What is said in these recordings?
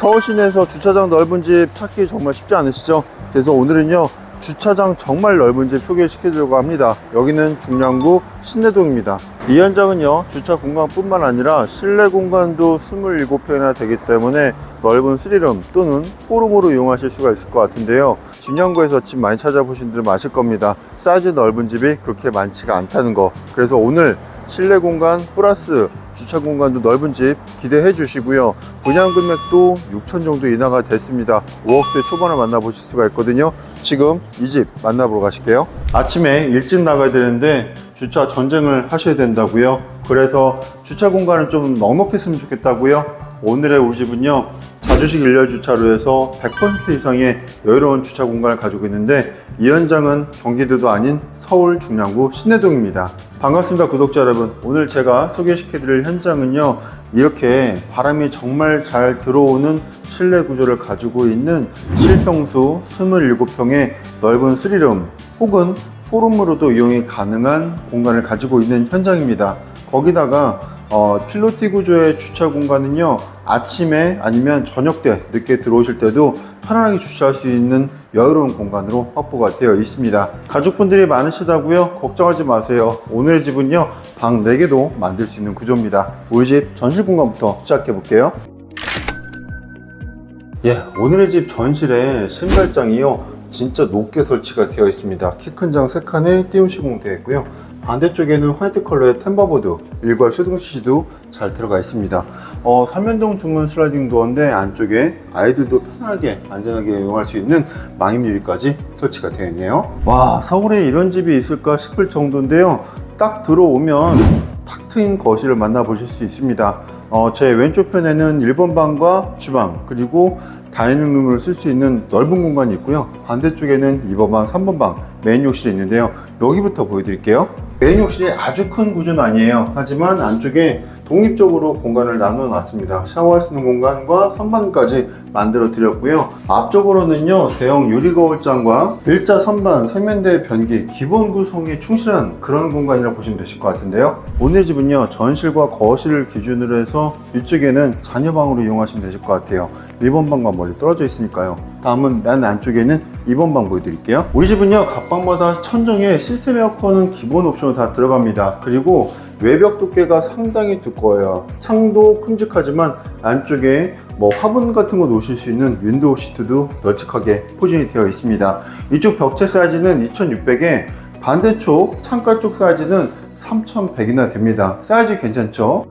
서울 시내에서 주차장 넓은 집 찾기 정말 쉽지 않으시죠? 그래서 오늘은요 주차장 정말 넓은 집 소개시켜 드리려고 합니다 여기는 중량구 신내동입니다 이 현장은요 주차 공간뿐만 아니라 실내 공간도 27평이나 되기 때문에 넓은 스리룸 또는 포룸으로 이용하실 수가 있을 것 같은데요 중량구에서 집 많이 찾아보신 분들 아실 겁니다 사이즈 넓은 집이 그렇게 많지가 않다는 거 그래서 오늘 실내 공간 플러스 주차 공간도 넓은 집 기대해 주시고요. 분양 금액도 6천 정도 인하가 됐습니다. 5억대 초반을 만나보실 수가 있거든요. 지금 이 집 만나보러 가실게요. 아침에 일찍 나가야 되는데 주차 전쟁을 하셔야 된다고요. 그래서 주차 공간은 좀 넉넉했으면 좋겠다고요. 오늘의 우리 집은요. 자주식 일렬 주차로 해서 100% 이상의 여유로운 주차 공간을 가지고 있는데 이 현장은 경기도도 아닌 서울 중량구 신내동입니다. 반갑습니다 구독자 여러분 오늘 제가 소개시켜 드릴 현장은요 이렇게 바람이 정말 잘 들어오는 실내 구조를 가지고 있는 실평수 27평의 넓은 스리룸 혹은 포룸으로도 이용이 가능한 공간을 가지고 있는 현장입니다. 거기다가 어, 필로티 구조의 주차 공간은요 아침에 아니면 저녁 때 늦게 들어오실 때도 편안하게 주차할 수 있는 여유로운 공간으로 확보가 되어 있습니다. 가족분들이 많으시다고요? 걱정하지 마세요. 오늘의 집은요 방 4개도 만들 수 있는 구조입니다. 우리 집 전실 공간부터 시작해 볼게요. 예, 오늘의 집 전실에 신발장이요 진짜 높게 설치가 되어 있습니다. 키 큰 장 3칸에 띄움 시공되어 있고요 반대쪽에는 화이트 컬러의 템버보드 일괄 CC도 잘 들어가 있습니다. 어, 삼연동 중문 슬라이딩 도어인데 안쪽에 아이들도 편하게 안전하게 이용할 수 있는 망임 유리까지 설치가 되어 있네요. 와 서울에 이런 집이 있을까 싶을 정도인데요. 딱 들어오면 탁 트인 거실을 만나보실 수 있습니다. 어, 제 왼쪽 편에는 1번 방과 주방 그리고 다이닝룸을 쓸 수 있는 넓은 공간이 있고요. 반대쪽에는 2번 방, 3번 방 메인 욕실이 있는데요. 여기부터 보여드릴게요 메인 욕실이 아주 큰 구조는 아니에요. 하지만 안쪽에 독립적으로 공간을 나눠 놨습니다. 샤워할 수 있는 공간과 선반까지 만들어 드렸고요. 앞쪽으로는요 대형 유리 거울장과 일자 선반 세면대 변기 기본 구성에 충실한 그런 공간이라고 보시면 되실 것 같은데요. 오늘 집은요 전실과 거실을 기준으로 해서 이쪽에는 자녀방으로 이용하시면 되실 것 같아요 1번 방과 멀리 떨어져 있으니까요. 다음은 맨 안쪽에는 2번 방 보여드릴게요. 우리 집은요 각 방마다 천정에 시스템 에어컨은 기본 옵션으로 다 들어갑니다. 그리고 외벽 두께가 상당히 두꺼워요. 창도 큼직하지만 안쪽에 뭐 화분 같은 거 놓으실 수 있는 윈도우 시트도 널찍하게 포진이 되어 있습니다. 이쪽 벽체 사이즈는 2600에 반대쪽 창가 쪽 사이즈는 3100이나 됩니다. 사이즈 괜찮죠?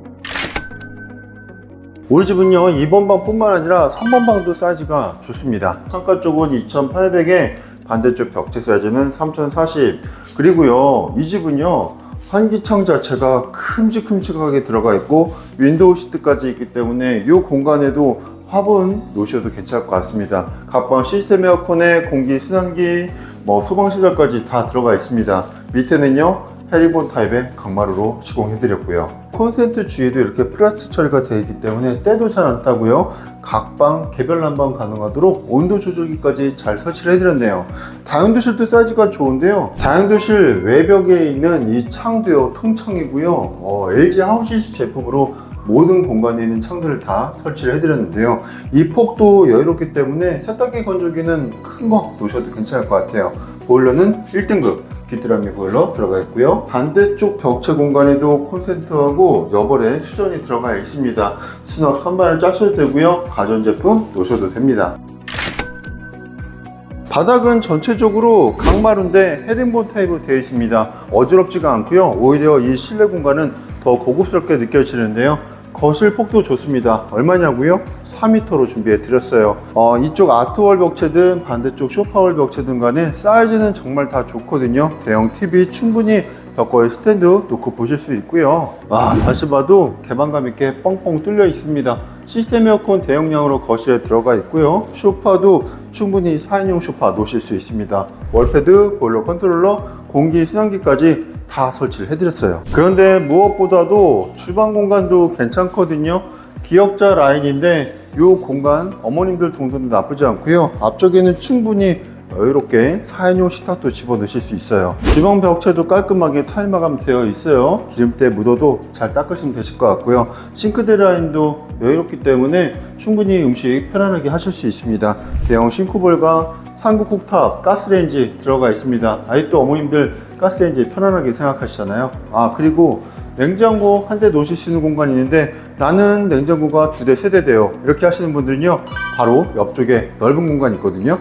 우리 집은요 2번 방뿐만 아니라 3번 방도 사이즈가 좋습니다. 창가 쪽은 2800에 반대쪽 벽체 사이즈는 3040 그리고요 이 집은요 환기창 자체가 큼직큼직하게 들어가 있고 윈도우 시트까지 있기 때문에 이 공간에도 화분 놓으셔도 괜찮을 것 같습니다. 각방 시스템 에어컨에 공기 순환기 뭐 소방시설까지 다 들어가 있습니다. 밑에는요 해리본 타입의 강마루로 시공해 드렸고요. 콘센트 주위도 이렇게 플라스틱 처리가 되어 있기 때문에 때도 잘 안 타고요. 각방 개별 난방 가능하도록 온도 조절기까지 잘 설치를 해드렸네요. 다용도실도 사이즈가 좋은데요. 다용도실 외벽에 있는 이 창도요 통창이고요. 어, LG 하우시스 제품으로 모든 공간에 있는 창들을 다 설치를 해드렸는데요. 이 폭도 여유롭기 때문에 세탁기 건조기는 큰 거 놓으셔도 괜찮을 것 같아요. 보일러는 1등급 귀뚜라미 보일러 들어가 있고요. 반대쪽 벽체 공간에도 콘센트하고 여벌에 수전이 들어가 있습니다. 수납 선반을 짜셔도 되고요. 가전제품 놓으셔도 됩니다. 바닥은 전체적으로 강마루인데 헤링본 타입으로 되어 있습니다. 어지럽지가 않고요. 오히려 이 실내 공간은 더 고급스럽게 느껴지는데요. 거실 폭도 좋습니다. 얼마냐고요? 4m로 준비해 드렸어요. 어, 이쪽 아트월 벽체든 반대쪽 쇼파월 벽체든 간에 사이즈는 정말 다 좋거든요. 대형 TV 충분히 벽걸이 스탠드 놓고 보실 수 있고요. 와, 다시 봐도 개방감 있게 뻥뻥 뚫려 있습니다. 시스템 에어컨 대용량으로 거실에 들어가 있고요. 소파도 충분히 4인용 소파 놓으실 수 있습니다. 월패드, 보일러 컨트롤러, 공기 순환기까지 다 설치를 해드렸어요. 그런데 무엇보다도 주방 공간도 괜찮거든요. 기역자 라인인데 이 공간 어머님들 동선도 나쁘지 않고요. 앞쪽에는 충분히 여유롭게 4인용 식탁도 집어넣으실 수 있어요. 주방 벽체도 깔끔하게 타일 마감 되어 있어요. 기름때 묻어도 잘 닦으시면 되실 것 같고요. 싱크대 라인도 여유롭기 때문에 충분히 음식 편안하게 하실 수 있습니다. 대형 싱크볼과 삼국 쿡탑, 가스레인지 들어가 있습니다. 아직도 어머님들 가스레인지 편안하게 생각하시잖아요. 아, 그리고 냉장고 한 대 놓으실 수 있는 공간이 있는데 나는 냉장고가 두 대, 세 대 돼요. 이렇게 하시는 분들은요, 바로 옆쪽에 넓은 공간이 있거든요.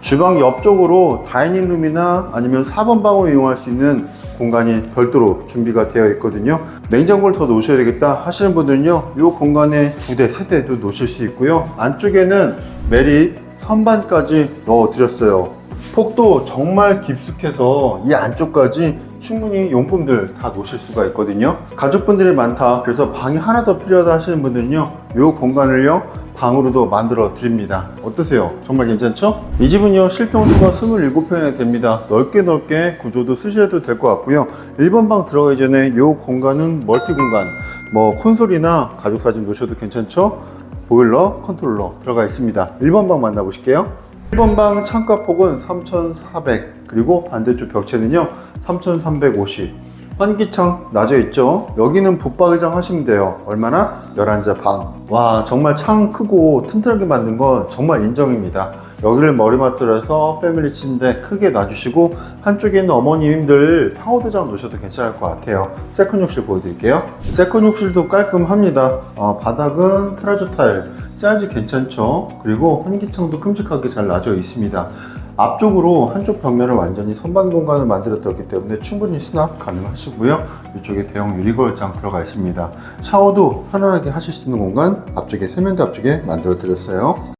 주방 옆쪽으로 다이닝룸이나 아니면 4번 방을 이용할 수 있는 공간이 별도로 준비가 되어 있거든요. 냉장고를 더 놓으셔야 되겠다 하시는 분들은요, 이 공간에 두 대, 세 대도 놓으실 수 있고요. 안쪽에는 매립 선반까지 넣어 드렸어요. 폭도 정말 깊숙해서 이 안쪽까지 충분히 용품들 다 놓으실 수가 있거든요. 가족분들이 많다. 그래서 방이 하나 더 필요하다 하시는 분들은요, 이 공간을요, 방으로도 만들어 드립니다. 어떠세요? 정말 괜찮죠? 이 집은요, 실평수가 27평이나 됩니다. 넓게 넓게 구조도 쓰셔도 될 것 같고요. 1번 방 들어가기 전에 이 공간은 멀티 공간, 뭐 콘솔이나 가족 사진 놓으셔도 괜찮죠? 보일러, 컨트롤러 들어가 있습니다. 1번 방 만나보실게요. 1번 방 창가 폭은 3,400 그리고 반대쪽 벽체는요 3,350 환기창 나져 있죠? 여기는 붙박이장 하시면 돼요. 얼마나? 11자 반와 정말 창 크고 튼튼하게 만든 건 정말 인정입니다. 여기를 머리맡으로 해서 패밀리 침대 크게 놔주시고 한쪽에 있는 어머님들 파우더장 놓으셔도 괜찮을 것 같아요. 세컨 욕실 보여드릴게요. 세컨 욕실도 깔끔합니다. 어, 바닥은 테라조 타일. 사이즈 괜찮죠? 그리고 환기창도 큼직하게 잘 놔져 있습니다 앞쪽으로 한쪽 벽면을 완전히 선반 공간을 만들어 드렸기 때문에 충분히 수납 가능하시고요. 이쪽에 대형 유리거울장 들어가 있습니다. 샤워도 편안하게 하실 수 있는 공간 앞쪽에 세면대 앞쪽에 만들어 드렸어요.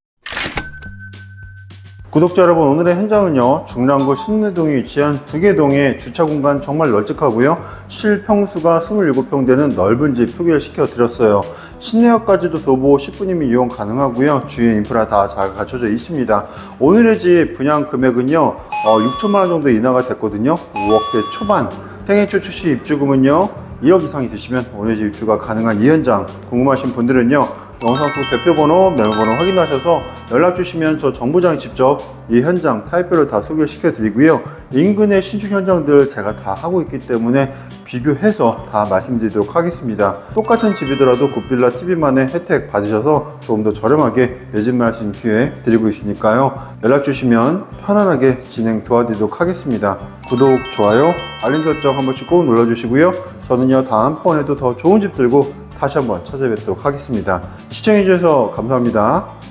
구독자 여러분 오늘의 현장은요. 중랑구 신내동에 위치한 두 개 동의 주차 공간 정말 널찍하고요. 실평수가 27평 되는 넓은 집 소개를 시켜 드렸어요 신내역까지도 도보 10분이면 이용 가능하고요. 주위에 인프라 다 잘 갖춰져 있습니다. 오늘의 집 분양 금액은요 어, 6천만 원 정도 인하가 됐거든요. 5억대 초반. 생애 초 출시 입주금은요 1억 이상 있으시면 오늘 집 입주가 가능한 이 현장. 궁금하신 분들은요 영상 속 대표번호, 면허번호 확인하셔서 연락 주시면 저 정부장이 직접 이 현장 타입별로 다 소개시켜 드리고요. 인근의 신축 현장들 제가 다 하고 있기 때문에 비교해서 다 말씀드리도록 하겠습니다. 똑같은 집이더라도 굿빌라 TV만의 혜택 받으셔서 조금 더 저렴하게 내집 말씀 기회 드리고 있으니까요. 연락 주시면 편안하게 진행 도와드리도록 하겠습니다. 구독, 좋아요, 알림 설정 한 번씩 꼭 눌러주시고요. 저는요 다음번에도 더 좋은 집 들고 다시 한번 찾아뵙도록 하겠습니다. 시청해주셔서 감사합니다.